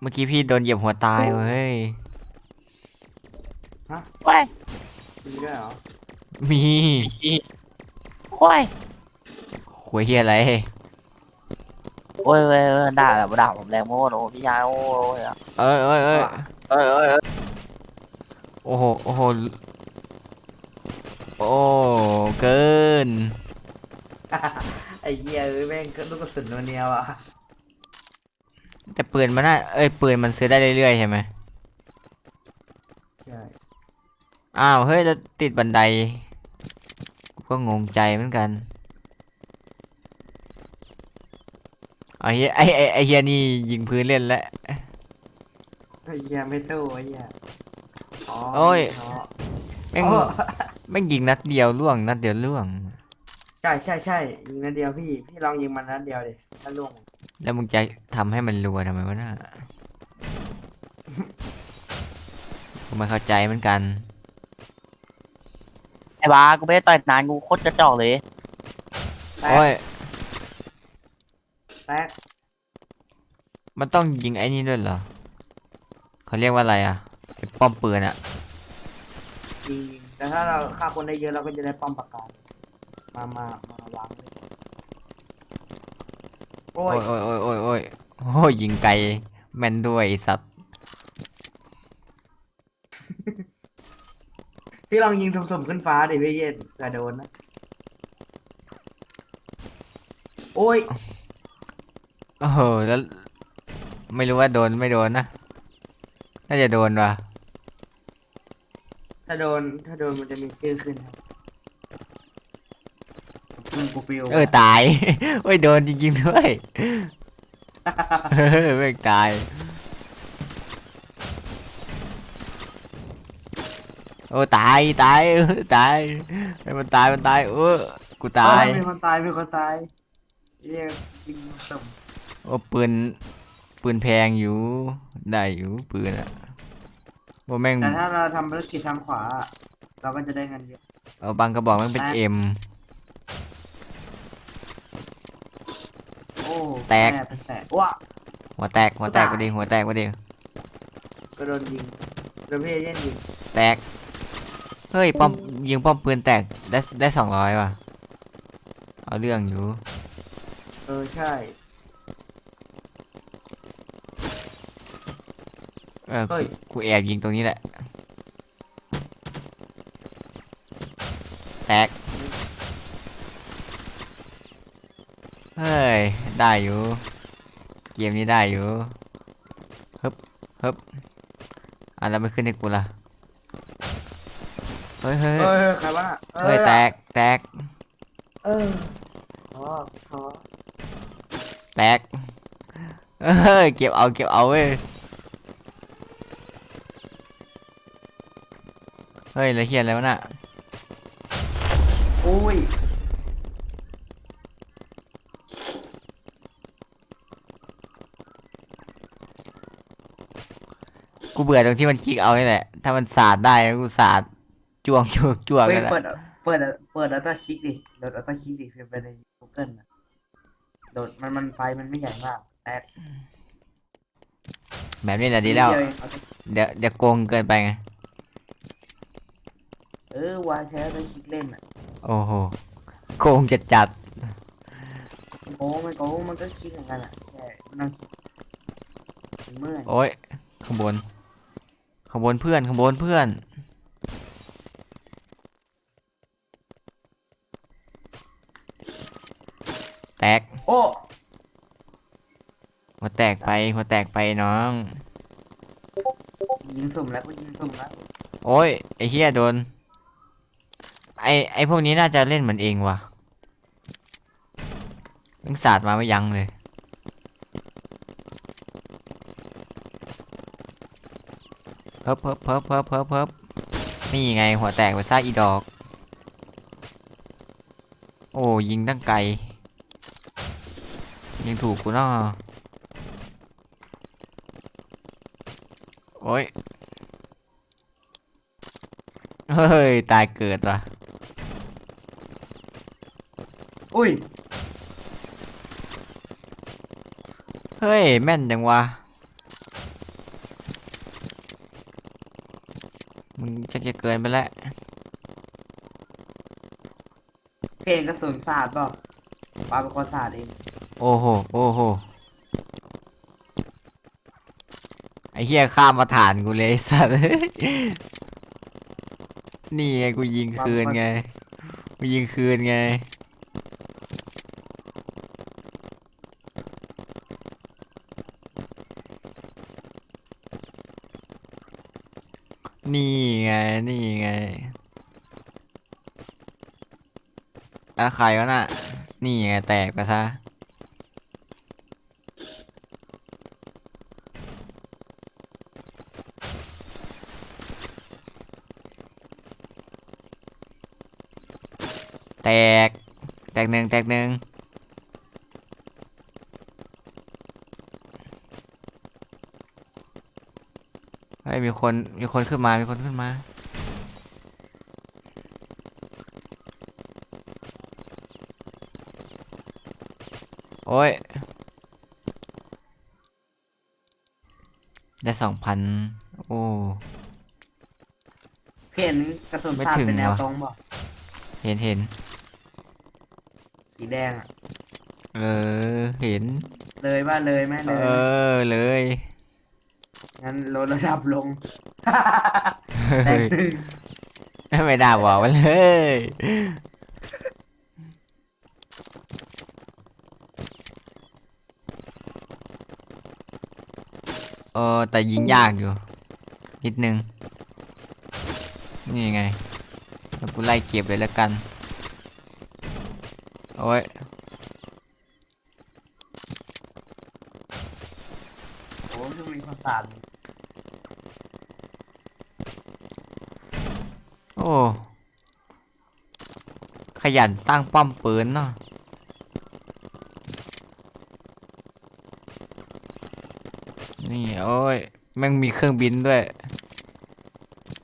เมื่อกี้พี่โดนเหยียบหัวตายเว้ยฮะควายมีด้วยเหรอมีควายหวยเฮียอะไรโอ้ยเว้ยเว้ยด่าแบบด่าผมแรงโม่โอ้พี่ชายโอ้ยเอ้ยเอ้ยเอ้ยเอ้ยเอ้ยเอ้ยโอ้โหโอ้โหโอ้เกิน ไอ้เหี้ยเอ้ยแม่งก็ลูกกระสุนตัวเนียวอะ แต่ปืนมันน่ะเอ้ยปืนมันซื้อได้เรื่อยๆใช่ไหมใช่อ้าวเฮ้ยแล้วติดบันไดกูก็งงใจเหมือนกันเอาเฮียไอไอไอเฮียนี่ยิงพื้นเล่นแล้ว ไอ้เหี้ยไม่สู้ไอ้เหี้ยอ๋อโอ้ยอ๋อแม่งอ๋อแม่งยิงนัดเดียวล่วงนัดเดียวล่วง ใช่ใช่ใช่ยิงนัดเดียวพี่ พี่ลองยิงมันนัดเดียวดิถ้าล่วง แล้วมึงจะทำให้มันรัวทำไมวะน่ะกูไม่เข้าใจเหมือนกัน ไอ้บ้ากูไม่ได้ต่อยนานกูโคตรกระจอกเลย แตโอ้กย แตกมันต้องยิงไอ้นี่ด้วยเหรอเขาเรียกว่าอะไรอะไอ้ป้อมปืนอะยิงยิงแต่ถ้าเราฆ่าคนได้เยอะเราก็จะได้ป้อมปราการมา มา มาวางเลย โอ้โอ้ยยโอ้ยโอ้ยโอ้ยโอ้ยโอ้ยยิงไกลแม่นด้วยไอ้สัตว์พี่ลองยิงสุ่มๆขึ้นฟ้าดิพี่เย็นเผื่อโดนนะโอ้ยโอ้โหแล้ว ไม่รู้ว่าโดนไม่โดนนะน่าจะโดนว่ะถ้าโดนถ้าโดนมันจะมีชื่อขึ้นครับ มึงกูปิวเออตาย โอ้ยโดนจริงๆด้วยเออไม่งตายโอ้ตายตายเออตายให้มันตายมันตายเออกูตาย เออมีคนตายมีคนตายเรียกยิงสมโอ้ปืนปืนแพงอยู่ได้อยู่ปืนอะว่าแม่งแต่ถ้าเราทำภารกิจทางขวา เราก็จะได้เงินเยอะ เออบางกระบอกแม่งเป็นแตกเอ็ม โอ้ แตกม่เป็นแสนว้าหัวแตก หัวแตกก็ดีหัวแตกก็ดีก็โดนยิงโดนพี่เอเย่นยิงแตก เฮ้ยป้อมยิงป้อมปืนแตกได้ได้สองร้อยว่ะ เอาเรื่องอยู่ เออใช่เออเฮ้ยกูแอบยิงตรงนี้แหละ แตก เฮ้ย ได้อยู่ เกมนี้ได้อยู่ฮึบฮึบอะแล้วไม่ขึ้นให้กูล่ะเฮ้ยเฮ้ยเอเฮ้ยอใครวะน่ะเฮ้ยแตกแตกเออท้อท้อแตกเฮ้ยเก็บเอาเก็บเอาเว้ยเฮ้ยแล้วเฮียอะไรวะน่ะโอ้ย กูเบื่อตรงที่มันคลิกเอานี่แหละ ถ้ามันสาดได้กูสาดจ้วงจ้วงจ้วงเฮ้ยเลยแหละเปิดเปิดเปิดอัลตร้าคลิกดิโหลดอัลตร้าคลิกดิเพื่อไปใน Google นะโหลดมันมันไฟมันไม่ใหญ่มากแตกแบบนี้แหละดีแล้วเยเองเอาไปเดี๋ยวเดี๋ยวโกงเกินไปไง เออวางใช้อัลตร้าคลิกเล่นอะโอ้โห โกงจัดจัดโอ้ไม่โก้มันก็คลิกเหมือนกันอะแค่มันต้องคลิกมันเมื่อยโอ้ยข้างบน ข้างบนเพื่อนข้างบนเพื่อน แตก โอ้หัวแตกไปหัวแตกไปน้อง ยิงสุ่มแล้วก็ยิงสุ่มแล้วโอ้ยไอ้เฮียโดน ไอไอพวกนี้น่าจะเล่นเหมือนเองว่ะมึงสาดมาไม่ยั้งเลย เพิบเพิบเพิบเพิบเพิบเพิบนี่ไงหัวแตกไปซะอีดอก โอ้ยิงตั้งไกล ยิงถูกกูเนาะโอ้ย เฮ้ย ตายเกิดว่ะอุ้ย เฮ้ย แม่นจังวะ ชักจะเกินไปแล้วเพลงกระสุนศาสตร์เปล่าปาเป็นคนศาสตร์เองโอ้โหโอ้โหไอ้เหี้ยข้ามมาฐานกูเลยไอ้สัตว์ นี่ไงกูยิงคืนไงกูยิงคืนไง นี่ไง นี่ไงแล้วใครวะน่ะ นี่ไงแตกไปซะแตก แตกหนึ่งแตกหนึ่ง เฮ้ยมีคนมีคนขึ้นมา มีคนขึ้นมา โอ้ย ได้สองพันโอ้เพลงนึงกระสุนศาสตไม่ถึร์งเป็นแนวว่ะตรงเปล่าเห็นเห็นสีแดงอะ เออ เห็น เลยว่าเลยไหมเอเลยอเลย งั้นลดระดับลงแตกหนึ่งไม่ได้บอกมันเลยเออแต่ยิงยากอยู่ นิดนึง นี่ไงแล้วกูไล่เก็บเลยแล้วกัน โอ้ยโอ้ยมีความศาสตร์ โอ้ขยันตั้งป้อมปืนเนาะนี่โอ้ยแม่งมีเครื่องบินด้วย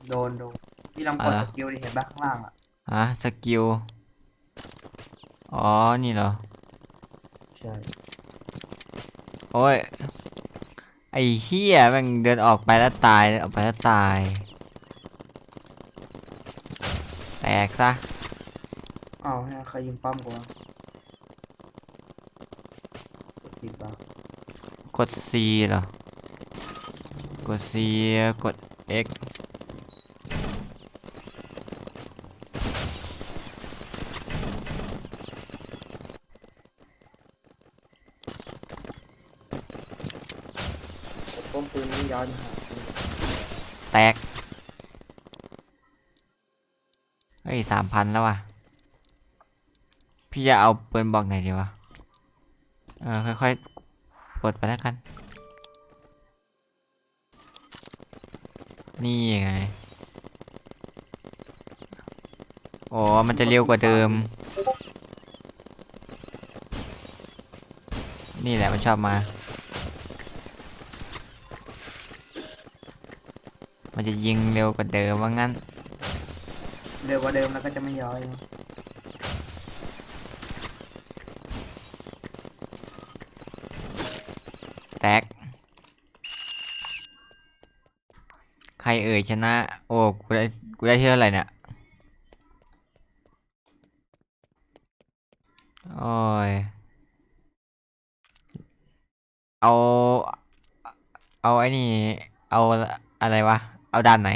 โดนโดนพี่ลองกดอะไรสกิลดิเห็นปะข้างล่างอะฮะสกิล อ๋อ นี่เหรอ ใช่ โอ้ย ไอ้เฮียแม่งเดินออกไปแล้วตายออกไปแล้วตาย แต กซะอ้าวให้ใครยิงป้อมกูวะกดผิดปะกด C เหรอ กด C กด X ป้อมปืนนี่ย้อนแตก เฮ้ยสามพันแล้วว่ะพี่จะเอาปืนบอกไหนดีวะ เออค่อยๆกดไปแล้วกัน นี่ไง โอ้มันจะเร็วกว่าเดิม นี่แหละมันชอบมา มันจะยิงเร็วกว่าเดิมว่างั้น เร็วกว่าเดิมแล้วก็จะไม่ย้อย แตก ใครเอ่ยชนะ โอ้ กูได้ กูได้เท่าไหร่เนี่ย โอ้ย เอา เอาไอ้นี่ เอาอะไรวะ เอาด่านไหน